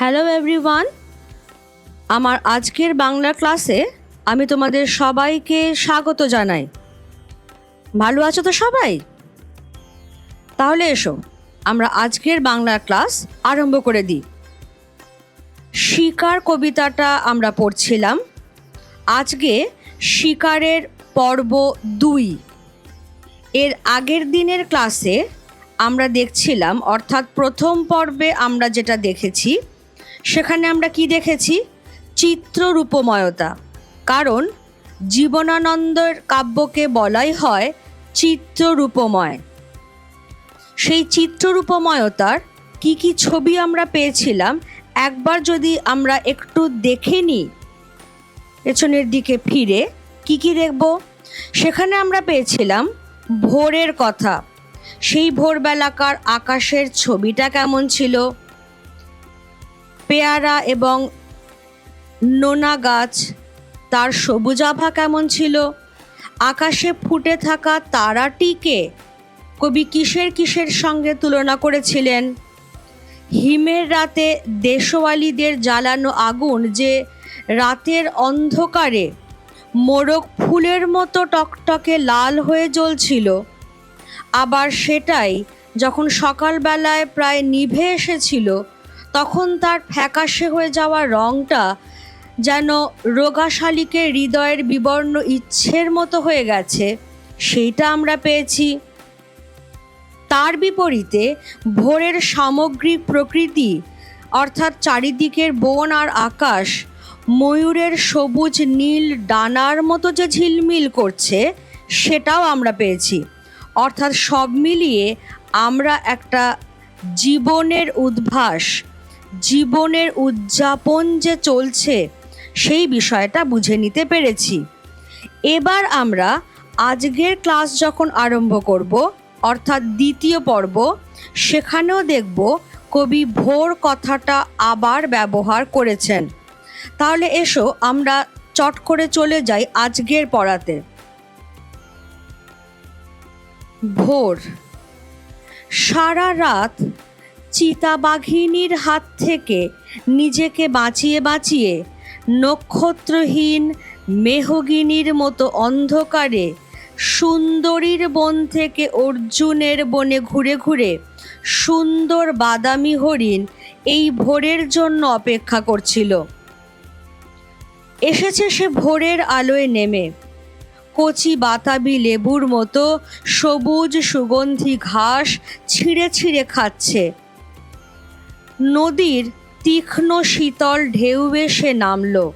Hello everyone আমার আজকের বাংলা ক্লাসে আমি তোমাদের সবাইকে স্বাগত জানাই। ভালো আছো তো সবাই? তাহলে এসো, আমরা আজকের বাংলা ক্লাস আরম্ভ করে দিই। শিকার কবিতাটা আমরা পড়ছিলাম। আজকে শিকারের পর্ব দুই। এর আগের দিনের ক্লাসে আমরা দেখছিলাম, অর্থাৎ প্রথম পর্বে আমরা যেটা দেখেছি সেখানে আমরা কি দেখেছি? চিত্ররূপময়তা। কারণ জীবনানন্দের কাব্যকে বলাই হয় চিত্ররূপময়। সেই চিত্ররূপময়তার কি কি ছবি আমরা পেয়েছিলাম? একবার যদি আমরা একটু দেখে নিই, পেছনের দিকে ফিরে কি কি দেখব? সেখানে আমরা পেয়েছিলাম ভোরের কথা। সেই ভোরবেলাকার আকাশের ছবিটা কেমন ছিল? পেয়ারা এবং নোনা গাছ, তার সবুজ আভা কেমন ছিল? আকাশে ফুটে থাকা তারাটিকে কবি কিসের কিসের সঙ্গে তুলনা করেছিলেন? হিমের রাতে দেশওয়ালিদের জ্বালানো আগুন যে রাতের অন্ধকারে মোরগ ফুলের মতো টকটকে লাল হয়ে জ্বলছিল, আবার সেটাই যখন সকালবেলায় প্রায় নিভে এসেছিল তখন তার ফ্যাকাশে হয়ে যাওয়া রঙটা যেন রোগা শালিকের হৃদয়ের বিবর্ণ ইচ্ছের মতো হয়ে গেছে। সেইটা আমরা পেয়েছি। তার বিপরীতে ভোরের সামগ্রিক প্রকৃতি, অর্থাৎ চারিদিকের বন আর আকাশ, ময়ূরের সবুজ নীল ডানার মতো যে ঝিলমিল করছে, সেটাও আমরা পেয়েছি। অর্থাৎ সব মিলিয়ে আমরা একটা জীবনের উদ্ভাস জীবনের উদযাপন যে চলছে, সেই বিষয়টা বুঝে নিতে পেরেছি। এবার আমরা আজকের ক্লাস যখন আরম্ভ করব, অর্থাৎ দ্বিতীয় পর্ব, সেখানেও দেখব কবি ভোর কথাটা আবার ব্যবহার করেছেন। তাহলে এসো, আমরা চট করে চলে যাই আজকের পড়াতে। ভোর, সারা রাত চিতাবাঘিনীর হাত থেকে নিজেকে বাঁচিয়ে বাঁচিয়ে নক্ষত্রহীন মেহগিনীর মতো অন্ধকারে সুন্দরীর বন থেকে অর্জুনের বনে ঘুরে ঘুরে সুন্দর বাদামি হরিণ এই ভোরের জন্য অপেক্ষা করছিল। এসেছে সে ভোরের আলোয় নেমে। কচি বাতাবি লেবুর মতো সবুজ সুগন্ধি ঘাস ছিঁড়ে ছিঁড়ে খাচ্ছে। নদীর তীক্ষ্ণ শীতল ঢেউ এসে নামল।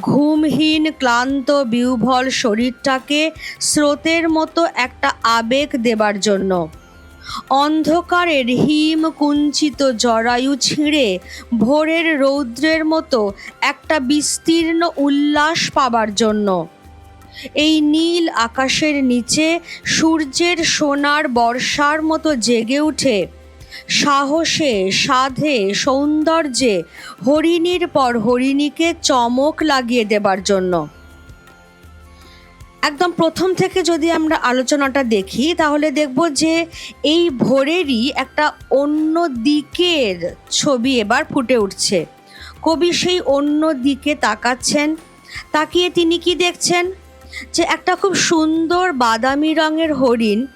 ঘুমহীন, ক্লান্ত বিউভল শরীরটাকে স্রোতের মতো একটা আবেগ দেবার জন্য। অন্ধকারের হিম কুঞ্চিত জরায়ু ছিঁড়ে ভোরের রৌদ্রের মতো একটা বিস্তীর্ণ উল্লাস পাবার জন্য। এই নীল আকাশের নিচে সূর্যের সোনার বর্ষার মতো জেগে উঠে সাহসে, সাধে, সৌন্দর্যে হরিণীর পর হরিণীকে চমক লাগিয়ে দেবার জন্য। একদম প্রথম থেকে যদি আমরা আলোচনাটা দেখি, তাহলে দেখব যে এই ভোরেরই একটা অন্য দিকের ছবি এবার ফুটে উঠছে। কবি সেই অন্য দিকে তাকাচ্ছেন। তাকিয়ে তিনি কি দেখছেন? যে একটা খুব সুন্দর বাদামি রঙের হরিণ,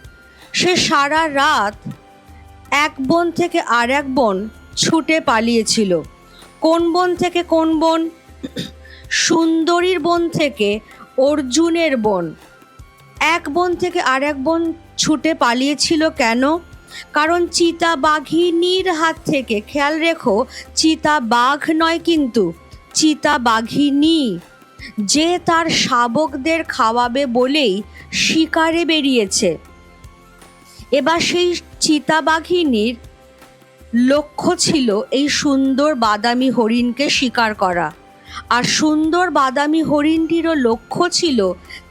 সে সারা রাত এক বন থেকে আর এক বন ছুটে পালিয়েছিল। কোন বন থেকে কোন বন? সুন্দরীর বন থেকে অর্জুনের বন। এক বন থেকে আর এক বন ছুটে পালিয়েছিল কেন? কারণ চিতা বাঘিনীর হাত থেকে, খেয়াল রেখো, চিতা বাঘ নয় কিন্তু, চিতা বাঘিনী, যে তার শাবকদের খাওয়াবে বলেই শিকারে বেরিয়েছে। এবার সেই চিতাবাঘিনীর লক্ষ্য ছিল এই সুন্দর বাদামি হরিণকে শিকার করা। আর সুন্দর বাদামি হরিণটিরও লক্ষ্য ছিল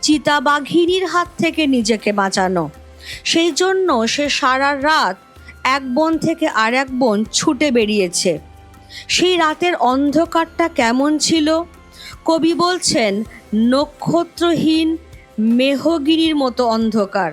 চিতাবাঘিনীর হাত থেকে নিজেকে বাঁচানো। সেই জন্য সে সারা রাত এক বন থেকে আর এক বন ছুটে বেরিয়েছে। সেই রাতের অন্ধকারটা কেমন ছিল? কবি বলছেন, নক্ষত্রহীন মেহগিরির মতো অন্ধকার।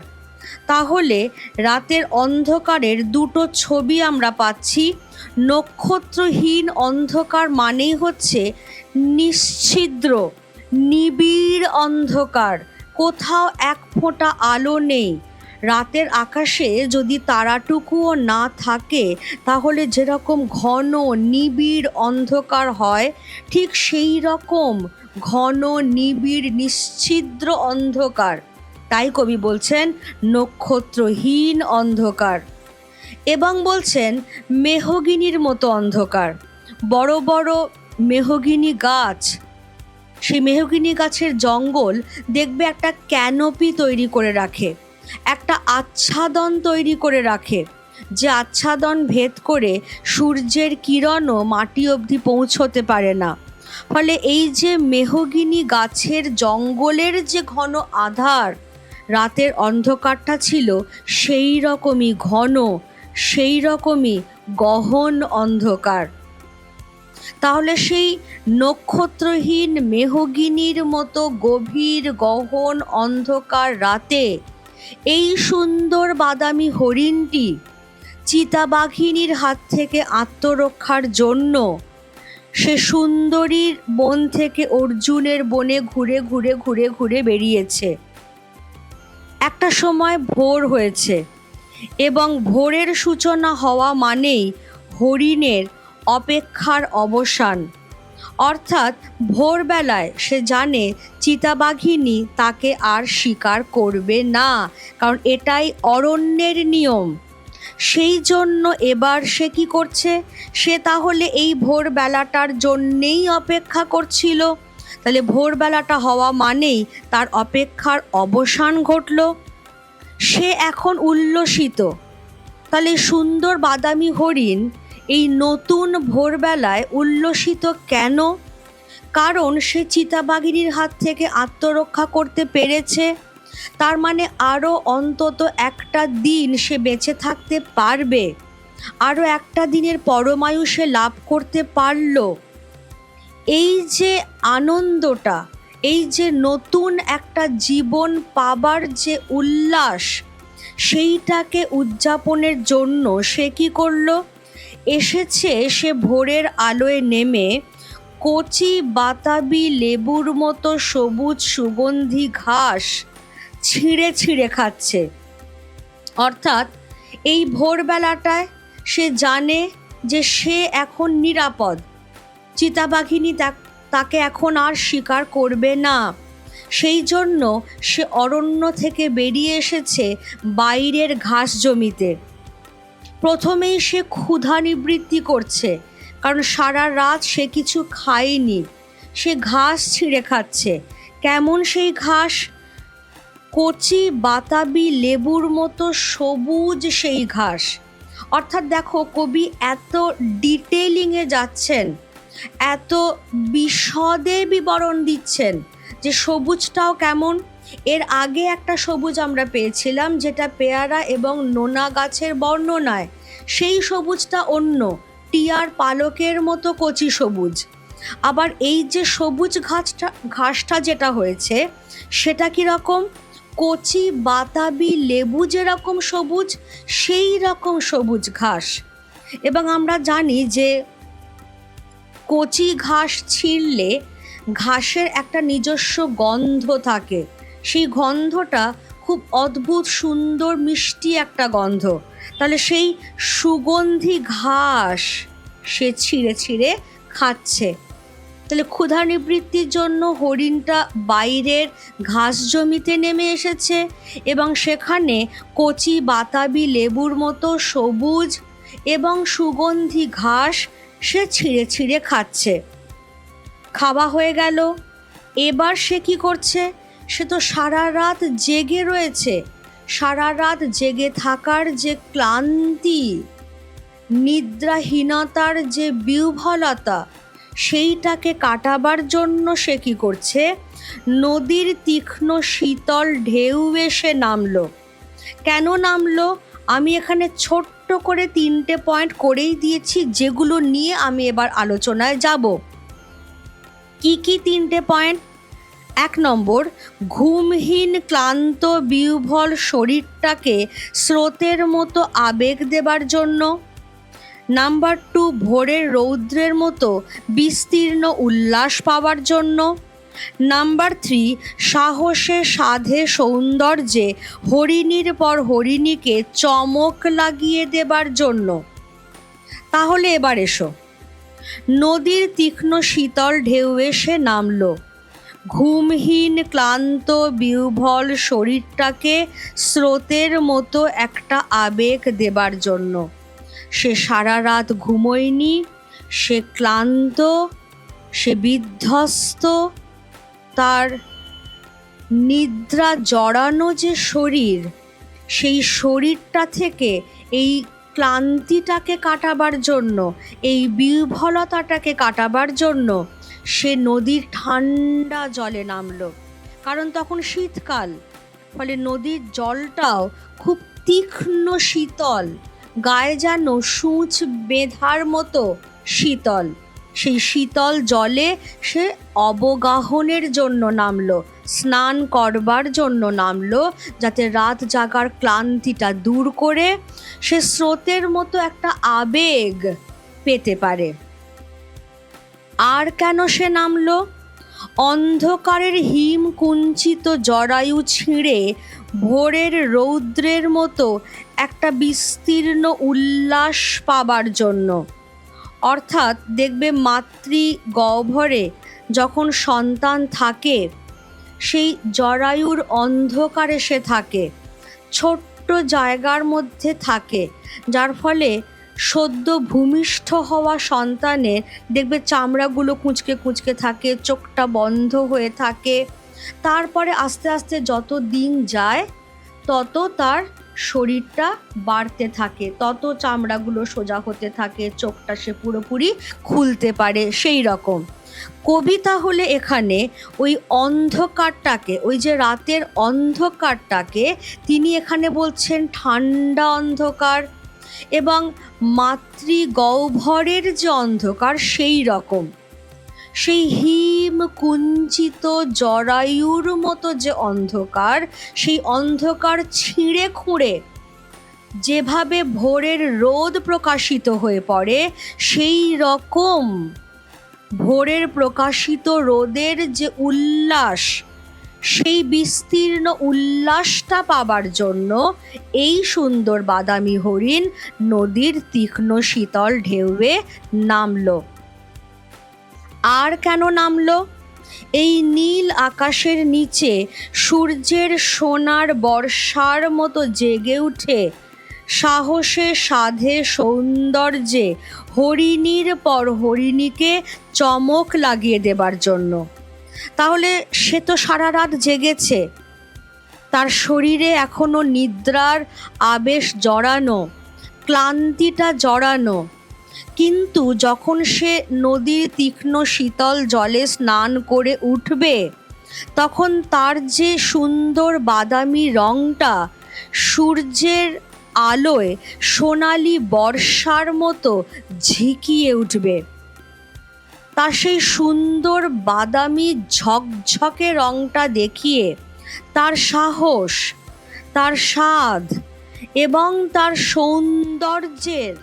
তাহলে রাতের অন্ধকারের দুটো ছবি আমরা পাচ্ছি। নক্ষত্রহীন অন্ধকার মানেই হচ্ছে নিশ্ছিদ্র, নিবিড় অন্ধকার। কোথাও এক ফোঁটা আলো নেই। রাতের আকাশে যদি তারাটুকুও না থাকে, তাহলে যেরকম ঘন নিবিড় অন্ধকার হয়, ঠিক সেই রকম ঘন নিবিড় নিশ্ছিদ্র অন্ধকার। তাই কবি বলছেন, নক্ষত্রহীন অন্ধকার। এবং বলছেন, মেহগিনির মতো অন্ধকার। বড় বড় মেহগিনি গাছ। সেই মেহগিনি গাছের জঙ্গল দেখবে একটা ক্যানোপি তৈরি করে রাখে, একটা আচ্ছাদন তৈরি করে রাখে। যে আচ্ছাদন ভেদ করে সূর্যের কিরণও মাটি অবধি পৌঁছতে পারে না। ফলে এই যে মেহগিনি গাছের জঙ্গলের যে ঘন আধার রাতের অন্ধকারটা ছিল সেই রকমই ঘন সেই রকমই গহন অন্ধকার। তাহলে সেই নক্ষত্রহীন মেহগিনির মতো গভীর গহন অন্ধকার রাতে এই সুন্দর বাদামি হরিণটি চিতাবাঘিনীর হাত থেকে আত্মরক্ষার জন্য সে সুন্দরীর বন থেকে অর্জুনের বনে ঘুরে ঘুরে ঘুরে ঘুরে বেরিয়েছে। একটা সময় ভোর হয়েছে এবং ভোরের সূচনা হওয়া মানেই হরিণের অপেক্ষার অবসান। অর্থাৎ ভোরবেলায় সে জানে চিতাবাঘিনী তাকে আর শিকার করবে না, কারণ এটাই অরণ্যের নিয়ম। সেই জন্য এবার সে কি করছে? সে তাহলে এই ভোরবেলাটার জন্যেই অপেক্ষা করছিল। তাহলে ভোরবেলাটা হওয়া মানেই তার অপেক্ষার অবসান ঘটল। সে এখন উল্লসিত। তাহলে সুন্দর বাদামি হরিণ এই নতুন ভোরবেলায় উল্লসিত কেন? কারণ সে চিতাবাঘিনীর হাত থেকে আত্মরক্ষা করতে পেরেছে। তার মানে আরও অন্তত একটা দিন সে বেঁচে থাকতে পারবে। আরও একটা দিনের পরমায়ু সে লাভ করতে পারল। এই যে আনন্দটা, এই যে নতুন একটা জীবন পাবার যে উল্লাস, সেইটাকে উদযাপনের জন্য সে কি করল? এসেছে সে ভোরের আলোয় নেমে কচি বাতাবি লেবুর মতো সবুজ সুগন্ধি ঘাস ছিঁড়ে ছিঁড়ে খাচ্ছে। অর্থাৎ এই ভোরবেলাটায় সে জানে যে সে এখন নিরাপদ। চিতাবাঘিনী তাকে এখন আর শিকার করবে না। সেই জন্য সে অরণ্য থেকে বেরিয়ে এসেছে বাইরের ঘাস জমিতে। প্রথমেই সে ক্ষুধা নিবৃত্তি করছে, কারণ সারা রাত সে কিছু খায়নি। সে ঘাস ছিঁড়ে খাচ্ছে। কেমন সেই ঘাস? কচি, বাতাবি, লেবুর মতো সবুজ সেই ঘাস। অর্থাৎ দেখো কবি এত ডিটেলিংয়ে যাচ্ছেন। এত বিশদে বিবরণ দিচ্ছেন যে সবুজটাও কেমন। এর আগে একটা সবুজ আমরা পেয়েছিলাম, যেটা পেয়ারা এবং নোনা গাছের বর্ণনায়। সেই সবুজটা অন্য, টিয়ার পালকের মতো কচি সবুজ। আবার এই যে সবুজ ঘাসটা ঘাসটা যেটা হয়েছে, সেটা কীরকম কচি, বাতাবি, লেবু যেরকম সবুজ, সেই রকম সবুজ ঘাস। এবং আমরা জানি যে কচি ঘাস ছিঁড়লে ঘাসের একটা নিজস্ব গন্ধ থাকে। সেই গন্ধটা খুব অদ্ভুত, সুন্দর, মিষ্টি একটা গন্ধ। তাহলে সেই সুগন্ধি ঘাস সে ছিঁড়ে ছিঁড়ে খাচ্ছে। তাহলে ক্ষুধা নিবৃত্তির জন্য হরিণটা বাইরের ঘাস জমিতে নেমে এসেছে এবং সেখানে কচি, বাতাবি, লেবুর মতো সবুজ এবং সুগন্ধি ঘাস সে ছিঁড়ে ছিঁড়ে খাচ্ছে। খাওয়া হয়ে গেল। এবার সে কি করছে? সে তো সারা রাত জেগে রয়েছে। সারা রাত জেগে থাকার যে ক্লান্তি, নিদ্রাহীনতার যে বিহ্বলতা, সেইটাকে কাটাবার জন্য সে কি করছে? নদীর তীক্ষ্ণ শীতল ঢেউ এসে নামলো। কেন নামলো? আমি এখানে ছোট্ট করে তিনটে পয়েন্ট করেই দিয়েছি, যেগুলো নিয়ে আমি এবার আলোচনায় যাব। কি কি তিনটে পয়েন্ট এক নম্বর, ঘুমহীন, ক্লান্ত, বিহ্বল শরীরটাকে স্রোতের মতো আবেগ দেবার জন্য। নাম্বার টু ভোরের রৌদ্রের মতো বিস্তীর্ণ উল্লাস পাওয়ার জন্য। নাম্বার থ্রি, সাহসে সাধে সৌন্দর্যে হরিণীর পর হরিণীকে চমক লাগিয়ে দেবার জন্য। তাহলে এবার এসো। নদীর তীক্ষ্ণ শীতল ঢেউ এসে নামলো। ঘুমহীন, ক্লান্ত, বিহ্বল শরীরটাকে স্রোতের মতো একটা আবেগ দেবার জন্য। সে সারা রাত ঘুমোয়নি, সে ক্লান্ত, সে বিধ্বস্ত তার নিদ্রা জড়ানো যে শরীর, সেই শরীরটা থেকে এই ক্লান্তিটাকে কাটাবার জন্য, এই বিহ্বলতাটাকে কাটাবার জন্য সে নদীর ঠান্ডা জলে নামলো। কারণ তখন শীতকাল, ফলে নদীর জলটাও খুব তীক্ষ্ণ শীতল, গায়ে যেন সূচ বেঁধার মতো শীতল। সেই শীতল জলে সে অবগাহনের জন্য নামলো, স্নান করবার জন্য নামলো, যাতে রাত জাগার ক্লান্তিটা দূর করে সে স্রোতের মতো একটা আবেগ পেতে পারে। আর কেন সে নামলো? অন্ধকারের হিম কুঞ্চিত জরায়ু ছিঁড়ে ভোরের রৌদ্রের মতো একটা বিস্তীর্ণ উল্লাস পাবার জন্য। অর্থাৎ দেখবে মাতৃ গহ্বরে যখন সন্তান থাকে, সেই জরায়ুর অন্ধকারে সে থাকে, ছোট্ট জায়গার মধ্যে থাকে, যার ফলে সদ্য ভূমিষ্ঠ হওয়া সন্তানের দেখবে চামড়াগুলো কুঁচকে কুঁচকে থাকে, চোখটা বন্ধ হয়ে থাকে। তারপরে আস্তে আস্তে যত দিন যায়, তত তার শরীরটা বাড়তে থাকে, তত চামড়াগুলো সোজা হতে থাকে, চোখটা সে পুরোপুরি খুলতে পারে, সেই রকম। কবিতা হলে এখানে ওই অন্ধকারটাকে, ওই যে রাতের অন্ধকারটাকে তিনি এখানে বলছেন ঠান্ডা অন্ধকার এবং মাতৃগহ্বরের যে অন্ধকার সেই রকম। সেই হিম কুঞ্চিত জরায়ুর মতো যে অন্ধকার, সেই অন্ধকার ছিঁড়ে খুঁড়ে যেভাবে ভোরের রোদ প্রকাশিত হয়ে পড়ে, সেই রকম ভোরের প্রকাশিত রোদের যে উল্লাস, সেই বিস্তীর্ণ উল্লাসটা পাবার জন্য এই সুন্দর বাদামি হরিণ নদীর তীক্ষ্ণ শীতল ঢেউয়ে নামলো। আর কেন নামলো? এই নীল আকাশের নিচে সূর্যের সোনার বর্ষার মতো জেগে উঠে সাহসে সাধে সৌন্দর্যে হরিণীর পর হরিণীকে চমক লাগিয়ে দেবার জন্য। তাহলে সে তো সারা রাত জেগেছে। তার শরীরে এখনও নিদ্রার আবেশ জড়ানো, ক্লান্তিটা জড়ানো কিন্তু যখন সে নদীর তীক্ষ্ণ শীতল জলে স্নান করে উঠবে, তখন তার যে সুন্দর বাদামি রংটা সূর্যের আলোয় সোনালি বর্ষার মতো ঝিকিয়ে উঠবে তার সেই সুন্দর বাদামি ঝকঝকে রংটা দেখিয়ে তার সাহস, তার স্বাদ এবং তার সৌন্দর্যের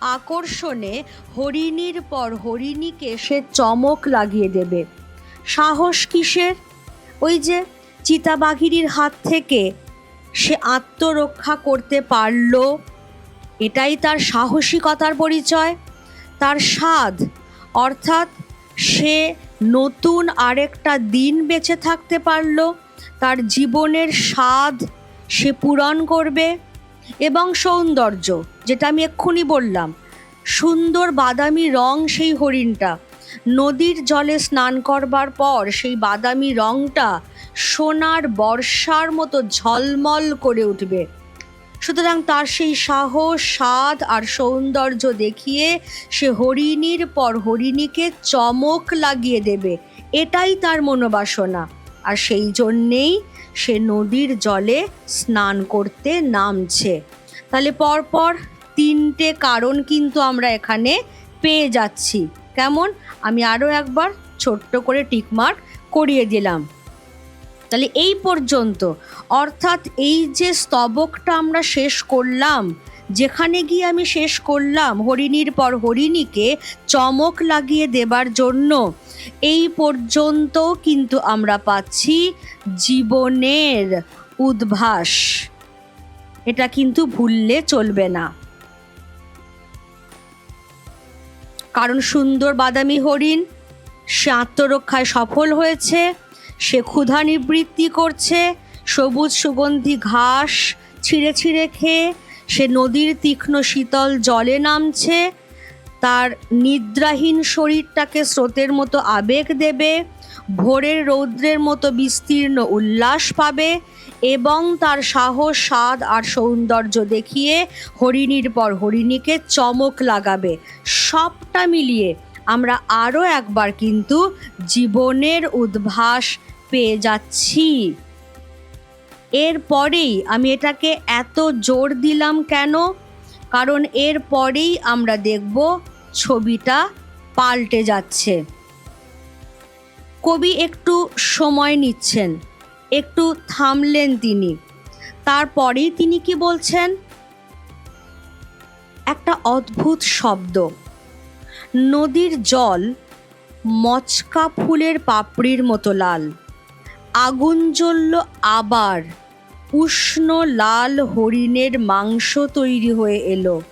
আকর্ষণে হরিণীর পর হরিণীকে সে চমক লাগিয়ে দেবে। সাহস কিসের? ওই যে চিতাবাঘিনীর হাত থেকে সে আত্মরক্ষা করতে পারল। এটাই তার সাহসিকতার পরিচয়। তার স্বাদ, অর্থাৎ সে নতুন আরেকটা দিন বেঁচে থাকতে পারল। তার জীবনের স্বাদ সে পূরণ করবে এবং সৌন্দর্য যেটা আমি এক্ষুনি বললাম। সুন্দর বাদামি রং সেই হরিণটা। নদীর জলে স্নান করবার পর সেই বাদামি রংটা সোনার বর্ষার মতো ঝলমল করে উঠবে। সুতরাং তার সেই সাহস, স্বাদ আর সৌন্দর্য দেখিয়ে সে হরিণীর পর হরিণীকে চমক লাগিয়ে দেবে। এটাই তার মনোবাসনা। আর সেই জন্যেই সে নদীর জলে স্নান করতে নামছে। তাহলে পরপর তিনটে কারণ কিন্তু আমরা এখানে পেয়ে যাচ্ছি। কেমন? আমি আরও একবার ছোট্ট করে টিকমার্ক করিয়ে দিলাম। তাহলে এই পর্যন্ত। অর্থাৎ এই যে স্তবকটা আমরা শেষ করলাম, যেখানে গিয়ে আমি শেষ করলাম হরিণীর পর হরিণীকে চমক লাগিয়ে দেবার জন্য, এই পর্যন্ত কিন্তু আমরা পাচ্ছি জীবনের উদ্ভাস। এটা কিন্তু ভুললে চলবে না। কারণ সুন্দর বাদামি হরিণ, সে আত্মরক্ষায় সফল হয়েছে, সে ক্ষুধা নিবৃত্তি করছে, সবুজ সুগন্ধি ঘাস ছিঁড়ে ছিঁড়ে খেয়ে, সে নদীর তীক্ষ্ণ শীতল জলে নামছে, তার নিদ্রাহীন শরীরটাকে স্রোতের মতো আবেগ দেবে, ভোরের রৌদ্রের মতো বিস্তীর্ণ উল্লাস পাবে এবং তার সাহস, স্বাদ আর সৌন্দর্য দেখিয়ে হরিণীর পর হরিণীকে চমক লাগাবে। সবটা মিলিয়ে আমরা আরও একবার কিন্তু জীবনের উদ্ভাস পেয়ে যাচ্ছি। এরপরেই আমি এটাকে এত জোর দিলাম কেন? কারণ এর পরেই আমরা দেখব ছবিটা পাল্টে যাচ্ছে। কবি একটু সময় নিচ্ছেন। একটু থামলেন তিনি। তারপরেই তিনি কি বলছেন? একটা অদ্ভুত শব্দ। নদীর জল মচকা ফুলের পাপড়ির মতো লাল। আগুন জ্বলল আবার। উষ্ণ লাল হরিণের মাংস তৈরি হয়ে এলো।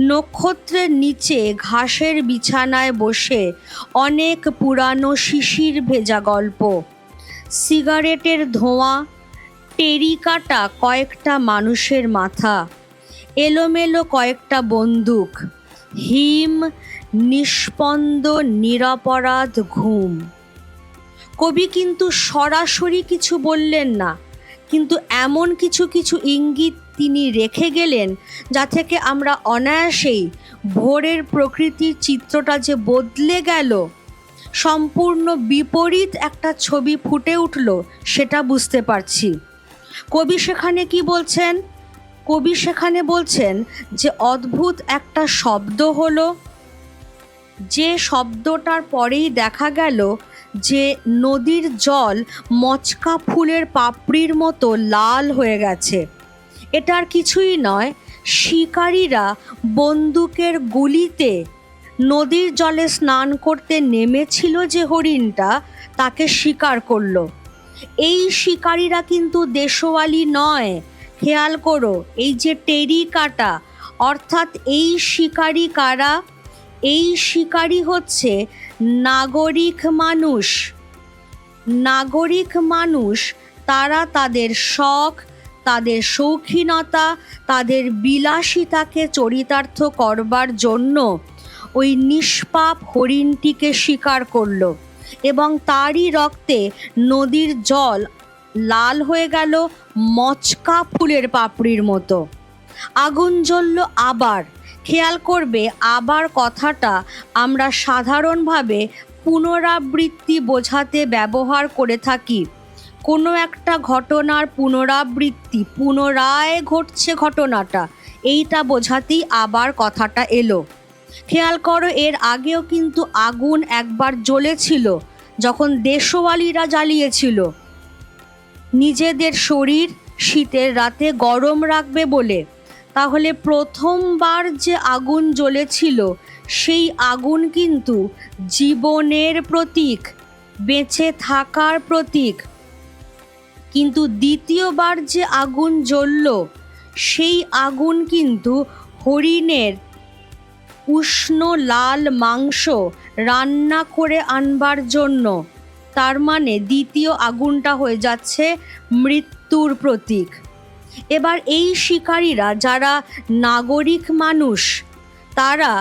নক্ষত্রের নিচে ঘাসের বিছানায় বসে অনেক পুরানো শিশির ভেজা গল্প। সিগারেটের ধোঁয়া টেরিকাটা কয়েকটা মানুষের মাথা, এলোমেলো কয়েকটা বন্দুক, হিম, নিষ্পন্দ, নিরাপরাধ ঘুম। কবি কিন্তু সরাসরি কিছু বললেন না, কিন্তু এমন কিছু কিছু ইঙ্গিত তিনি রেখে গেলেন যা থেকে আমরা অনায়াসেই ভোরের প্রকৃতির চিত্রটা যে বদলে গেল সম্পূর্ণ বিপরীত একটা ছবি ফুটে উঠল, সেটা বুঝতে পারছি। কবি সেখানে কি বলছেন? কবি সেখানে বলছেন যে, অদ্ভুত একটা শব্দ হলো। যে শব্দটার পরেই দেখা গেল যে, নদীর জল মচকা ফুলের পাপড়ির মতো লাল হয়ে গেছে। এটার কিছুই নয়, শিকারীরা বন্দুকের গুলিতে নদীর জলে স্নান করতে নেমেছিল যে হরিণটা, তাকে শিকার করল। এই শিকারীরা কিন্তু দেশওয়ালি নয়, খেয়াল করো, এই যে টেরি কাটা, অর্থাৎ এই শিকারী কারা? এই শিকারী হচ্ছে নাগরিক মানুষ। নাগরিক মানুষ, তারা তাদের শখ, তাদের শৌখিনতা, তাদের বিলাসিতাকে চরিতার্থ করবার জন্য ওই নিষ্পাপ হরিণটিকে শিকার করল এবং তারই রক্তে নদীর জল লাল হয়ে গেল মচকা ফুলের পাপড়ির মতো। আগুন জ্বলল আবার। খেয়াল করবে, আবার কথাটা আমরা সাধারণভাবে পুনরাবৃত্তি বোঝাতে ব্যবহার করে থাকি। কোনো একটা ঘটনার পুনরাবৃত্তি, পুনরায় ঘটছে ঘটনাটা। এইটা বোঝাতেই আবার কথাটা এলো। খেয়াল করো, এর আগেও কিন্তু আগুন একবার জ্বলেছিল, যখন দেশওয়ালিরা জ্বালিয়েছিল। নিজেদের শরীর শীতের রাতে গরম রাখবে বলে। তাহলে প্রথমবার যে আগুন জ্বলেছিল, সেই আগুন কিন্তু জীবনের প্রতীক, বেঁচে থাকার প্রতীক। কিন্তু দ্বিতীয়বার যে আগুন জ্বলল, সেই আগুন কিন্তু হরিণের উষ্ণ লাল মাংস রান্না করে আনবার জন্য। তার মানে দ্বিতীয় আগুনটা হয়ে যাচ্ছে মৃত্যুর প্রতীক। এবার এই শিকারীরা যারা নাগরিক মানুষ, তারা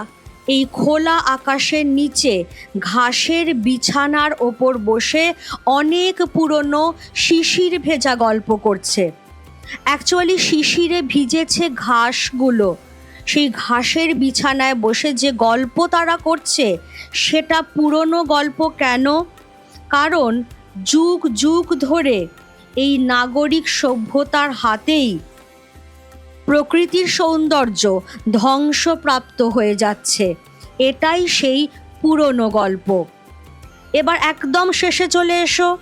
এই খোলা আকাশের নিচে ঘাসের বিছানার ওপর বসে অনেক পুরনো শিশির ভেজা গল্প করছে। অ্যাকচুয়ালি শিশিরে ভিজেছে ঘাসগুলো। সেই ঘাসের বিছানায় বসে যে গল্প তারা করছে, সেটা পুরনো গল্প কেন? কারণ যুগ যুগ ধরে এই নাগরিক সভ্যতার হাতেই প্রকৃতির সৌন্দর্য ধ্বংসপ্রাপ্ত হয়ে যাচ্ছে। এটাই সেই পুরনো গল্প। এবার একদম শেষে চলে এসো।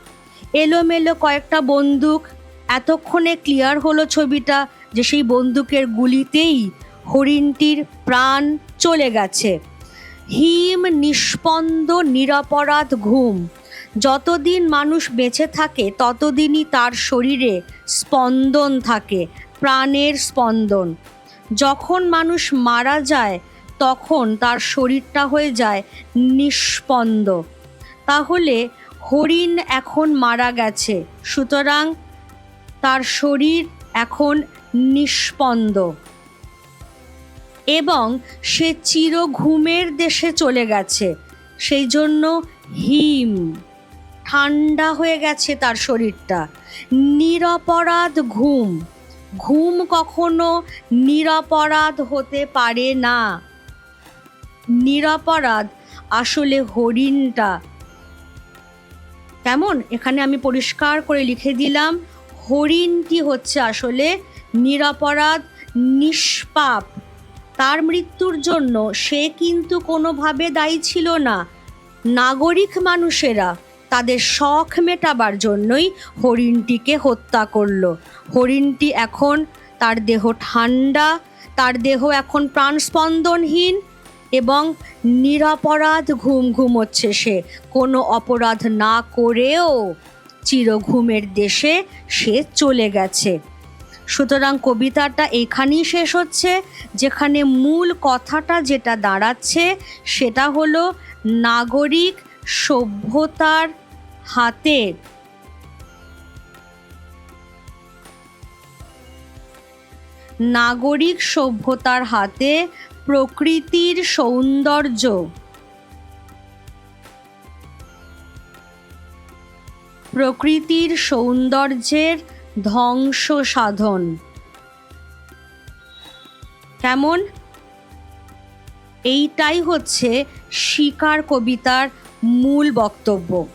এলোমেলো কয়েকটা বন্দুক। এতক্ষণে ক্লিয়ার হলো ছবিটা যে সেই বন্দুকের গুলিতেই হরিণটির প্রাণ চলে গেছে। হিম, নিষ্পন্দ, নিরপরাধ ঘুম। যতদিন মানুষ বেঁচে থাকে, ততদিনই তার শরীরে স্পন্দন থাকে, প্রাণের স্পন্দন। যখন মানুষ মারা যায়, তখন তার শরীরটা হয়ে যায় নিষ্পন্দ। তাহলে হরিণ এখন মারা গেছে, সুতরাং তার শরীর এখন নিষ্পন্দ। এবং সে চির ঘুমের দেশে চলে গেছে। সেই জন্য হিম, ঠান্ডা হয়ে গেছে তার শরীরটা। নিরপরাধ ঘুম ঘুম কখনো নিরপরাধ হতে পারে না। নিরপরাধ আসলে হরিণটা। কেমন? এখানে আমি পরিষ্কার করে লিখে দিলাম, হরিণটি হচ্ছে আসলে নিরপরাধ, নিষ্পাপ। তার মৃত্যুর জন্য সে কিন্তু কোনোভাবে দায়ী ছিল না। নাগরিক মানুষেরা তাদের শখ মেটাবার জন্যই হরিণটিকে হত্যা করল। হরিণটি এখন তার দেহ ঠান্ডা, তার দেহ এখন প্রাণস্পন্দনহীন এবং নিরাপরাধ ঘুম ঘুমোচ্ছে সে। কোনো অপরাধ না করেও চিরঘুমের দেশে সে চলে গেছে। সুতরাং কবিতাটা এখানেই শেষ হচ্ছে, যেখানে মূল কথাটা যেটা দাঁড়াচ্ছে সেটা হলো, নাগরিক সভ্যতার হাতে। নাগরিক সভ্যতার হাতে প্রকৃতির সৌন্দর্য। প্রকৃতির সৌন্দর্যের ধ্বংস সাধন কেমন? এইটাই হচ্ছে শিকার কবিতার মূল বক্তব্য।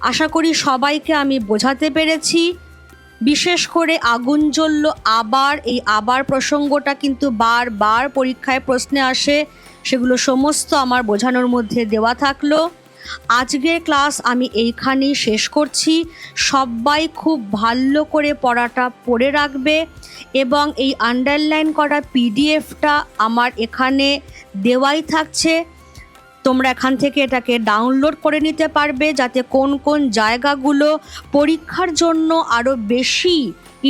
আশা করি সবাইকে আমি বোঝাতে পেরেছি। বিশেষ করে আগুন জ্বলল আবার, এই আবার প্রসঙ্গটা কিন্তু বারবার পরীক্ষায় প্রশ্নে আসে। সেগুলো সমস্ত আমার বোঝানোর মধ্যে দেওয়া থাকল। আজকের ক্লাস আমি এইখানেই শেষ করছি। সবাই খুব ভালো করে পড়াটা পড়ে রাখবে এবং এই আন্ডারলাইন করা পিডিএফটা আমার এখানে দেওয়াই থাকছে। তোমরা এখান থেকে এটাকে ডাউনলোড করে নিতে পারবে যাতে কোন কোন জায়গাগুলো পরীক্ষার জন্য আরও বেশি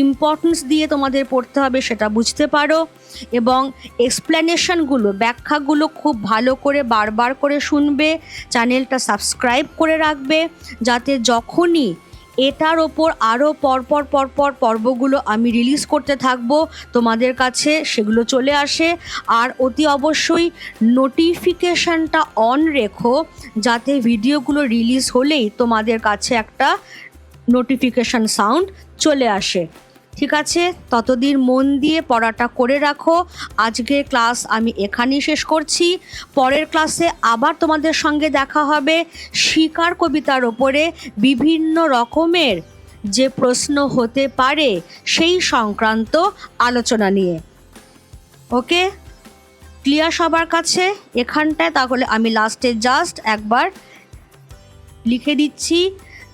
ইম্পর্টেন্স দিয়ে তোমাদের পড়তে হবে সেটা বুঝতে পারো। এবং এক্সপ্লেনেশনগুলো ব্যাখ্যাগুলো খুব ভালো করে বারবার করে শুনবে চ্যানেলটা সাবস্ক্রাইব করে রাখবে, যাতে যখনই এটার ওপর আরও পরপর পরপর পর্বগুলো আমি রিলিজ করতে থাকব। তোমাদের কাছে সেগুলো চলে আসে। আর অতি অবশ্যই নোটিফিকেশানটা অন রেখো, যাতে ভিডিওগুলো রিলিজ হলেই তোমাদের কাছে একটা নোটিফিকেশান সাউন্ড চলে আসে। ঠিক আছে, ততদিন মন দিয়ে পড়াটা করে রাখো। আজকের ক্লাস আমি এখানেই শেষ করছি। পরের ক্লাসে আবার তোমাদের সঙ্গে দেখা হবে শিকার কবিতার ওপরে বিভিন্ন রকমের যে প্রশ্ন হতে পারে সেই সংক্রান্ত আলোচনা নিয়ে। ওকে? ক্লিয়ার সবার কাছে? এখানটায় তাহলে আমি লাস্টে জাস্ট একবার লিখে দিচ্ছি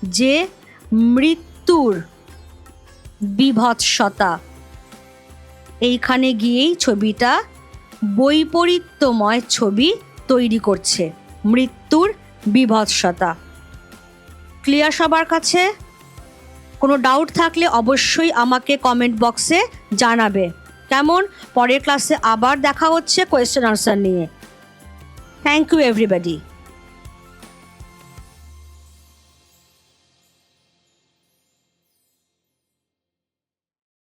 যে মৃত্যুর বিভৎসতা। এইখানে গিয়েই ছবিটা বৈপরীত্যময় ছবি তৈরি করছে। মৃত্যুর বিভৎসতা। ক্লিয়ার সবার কাছে? কোনো ডাউট থাকলে অবশ্যই আমাকে কমেন্ট বক্সে জানাবে। কেমন? পরের ক্লাসে আবার দেখা হচ্ছে কোয়েশ্চেন আনসার নিয়ে। Thank you everybody